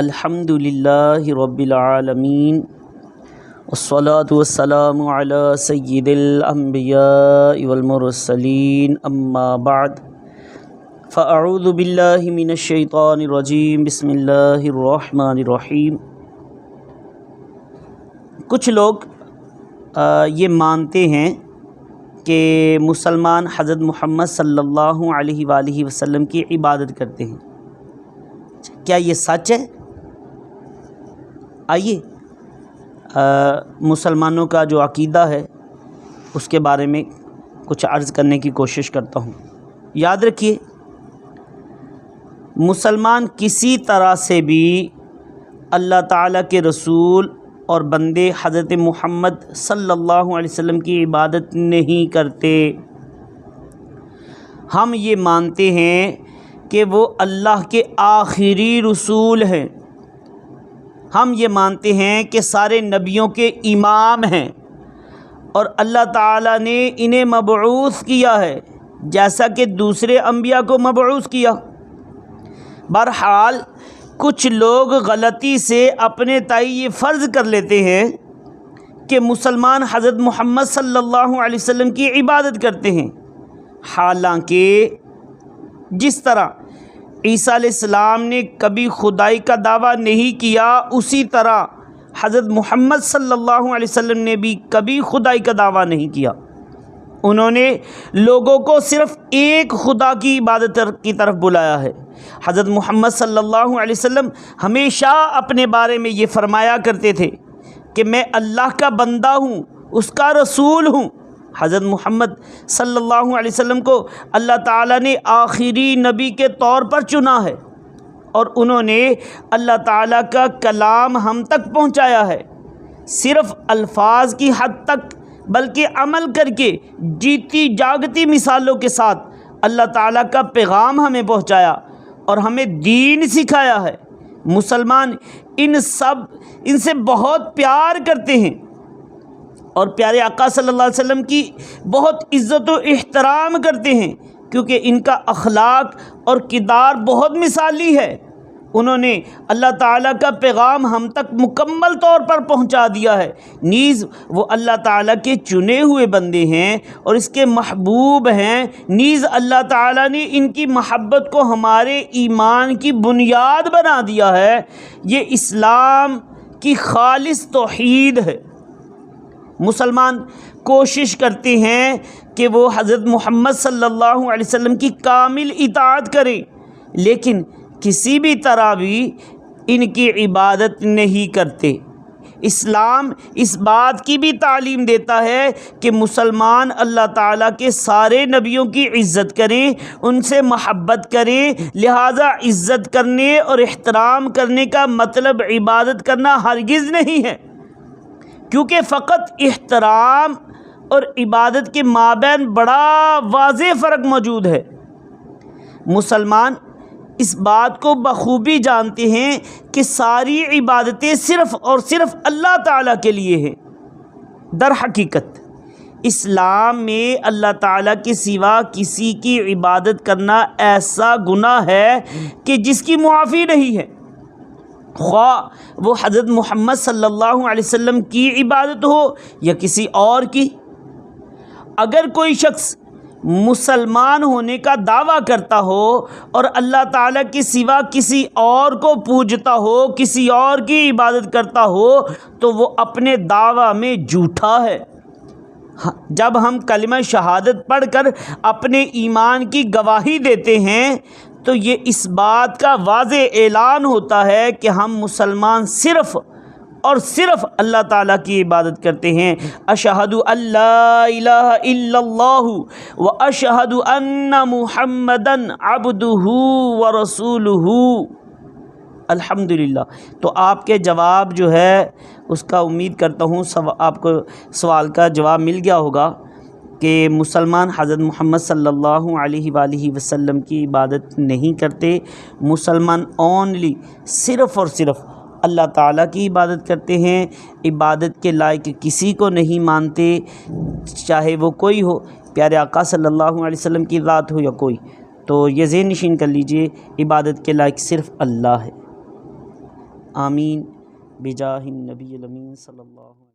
अल्हम्दुलिल्लाहि रब्बिल आलमीन वस्सलातु वस्सलामु अला सय्यिदिल अंबियाइ वल मुरसलीन अम्मा बाद फ़अऊज़ु बिल्लाहि मिनश शैतानिर रजीम बिस्मिल्लाहिर रहमानिर रहीम कुछ लोग ये मानते हैं कि मुसलमान हज़रत मोहम्मद सल्लल्लाहु अलैहि वसल्लम की इबादत करते हैं। क्या ये सच है? आइए। मुसलमानों का जो अकीदा है, उसके बारे में कुछ अर्ज़ करने की कोशिश करता हूँ। याद रखिए, मुसलमान किसी तरह से भी अल्लाह ताला के रसूल और बंदे हज़रत मोहम्मद सल्लल्लाहु अलैहि वसल्लम की इबादत नहीं करते। हम ये मानते हैं कि वो अल्लाह के आखिरी रसूल हैं। हम ये मानते हैं कि सारे नबियों के इमाम हैं और अल्लाह ताला ने इन्हें मबूस किया है, जैसा कि दूसरे अम्बिया को मबूस किया। बहरहाल, कुछ लोग गलती से अपने ताई ये फ़र्ज़ कर लेते हैं कि मुसलमान हज़रत मोहम्मद सल्लल्लाहु अलैहि वसल्लम की इबादत करते हैं। हालाँकि, जिस तरह ईसा ने कभी खुदाई का दावा नहीं किया। उसी तरह हज़रत मोहम्मद सल्लल्लाहु अलैहि वसल्लम ने भी कभी खुदाई का दावा नहीं किया। उन्होंने लोगों को सिर्फ़ एक खुदा की इबादत की तरफ़ बुलाया है। हज़रत मोहम्मद सल्लल्लाहु अलैहि वसल्लम हमेशा अपने बारे में ये फ़रमाया करते थे कि मैं अल्लाह का बंदा हूँ, उसका रसूल हूँ हज़रत मोहम्मद सल्लल्लाहु अलैहि वसल्लम को अल्लाह ताला ने आखिरी नबी के तौर पर चुना है और उन्होंने अल्लाह ताला का कलाम हम तक पहुँचाया है। सिर्फ़ अल्फाज की हद तक, बल्कि अमल करके जीती जागती मिसालों के साथ अल्लाह ताला का पैगाम हमें पहुँचाया और हमें दीन सिखाया है। मुसलमान इन सब, इनसे बहुत प्यार करते हैं। और प्यारे आका सल्लल्लाहु अलैहि वसल्लम की बहुत इज़्ज़त व एहतराम करते हैं, क्योंकि इनका अखलाक और किरदार बहुत मिसाली है। उन्होंने अल्लाह ताला का पैगाम हम तक मुकम्मल तौर पर पहुँचा दिया है। नीज़ वो अल्लाह ताला के चुने हुए बंदे हैं और इसके महबूब हैं। नीज़ अल्लाह ताला ने इनकी महब्बत को हमारे ईमान की बुनियाद बना दिया है। ये इस्लाम की खालिस तोहीद है। मुसलमान कोशिश करते हैं कि वो हज़रत मोहम्मद सल्लल्लाहु अलैहि वसल्लम की कामिल इतात करें। लेकिन किसी भी तरह भी इनकी इबादत नहीं करते। इस्लाम इस बात की भी तालीम देता है कि मुसलमान अल्लाह ताला के सारे नबियों की इज़्ज़त करें, उनसे महब्बत करें, लिहाजा इज़्ज़त करने और अहतराम करने का मतलब इबादत करना हरगिज़ नहीं है। क्योंकि फ़कत एहतराम और इबादत के माबेन बड़ा वाज फ़र्क मौजूद है। मुसलमान इस बात को बखूबी जानते हैं कि सारी इबादतें सिर्फ़ और सिर्फ़ अल्लाह ताला के लिए हैं। दर हकीकत, इस्लाम में अल्लाह ताला के सिवा किसी की इबादत करना ऐसा गुनाह है कि जिसकी मुआफ़ी नहीं है। ख्वा वो हज़रत मोहम्मद सल्लल्लाहु अलैहि वसल्लम की इबादत हो या किसी और की? अगर कोई शख्स मुसलमान होने का दावा करता हो और अल्लाह ताला के सिवा किसी और को पूजता हो किसी और की इबादत करता हो तो वो अपने दावा में झूठा है। हाँ, जब हम कलिमा शहादत पढ़कर अपने ईमान की गवाही देते हैं तो ये इस बात का वाज ऐलान होता है कि हम मुसलमान सिर्फ़ और सिर्फ़ अल्लाह ताला की इबादत करते हैं। अशहदु अल्लाह व अशहदु अन्ना मुहम्मदन अब्दुहु व रसूलुहु। अल्हम्दुलिल्लाह। तो आपके जवाब जो है, उसका उम्मीद करता हूँ सब आपको सवाल का जवाब मिल गया होगा। कि मुसलमान हज़रत मोहम्मद सल्लल्लाहु अलैहि वसल्लम की इबादत नहीं करते। मुसलमान ओनली सिर्फ़ और सिर्फ़ अल्लाह ताला की इबादत करते हैं। इबादत के लायक किसी को नहीं मानते, चाहे वो कोई हो। प्यारे आका सल्लल्लाहु अलैहि वसल्लम की ज़ात हो या कोई तो ये जहन नशीन कर लीजिए, इबादत के लायक सिर्फ़ अल्लाह है। आमीन। बिजाहिन नबी सल्लल्लाहु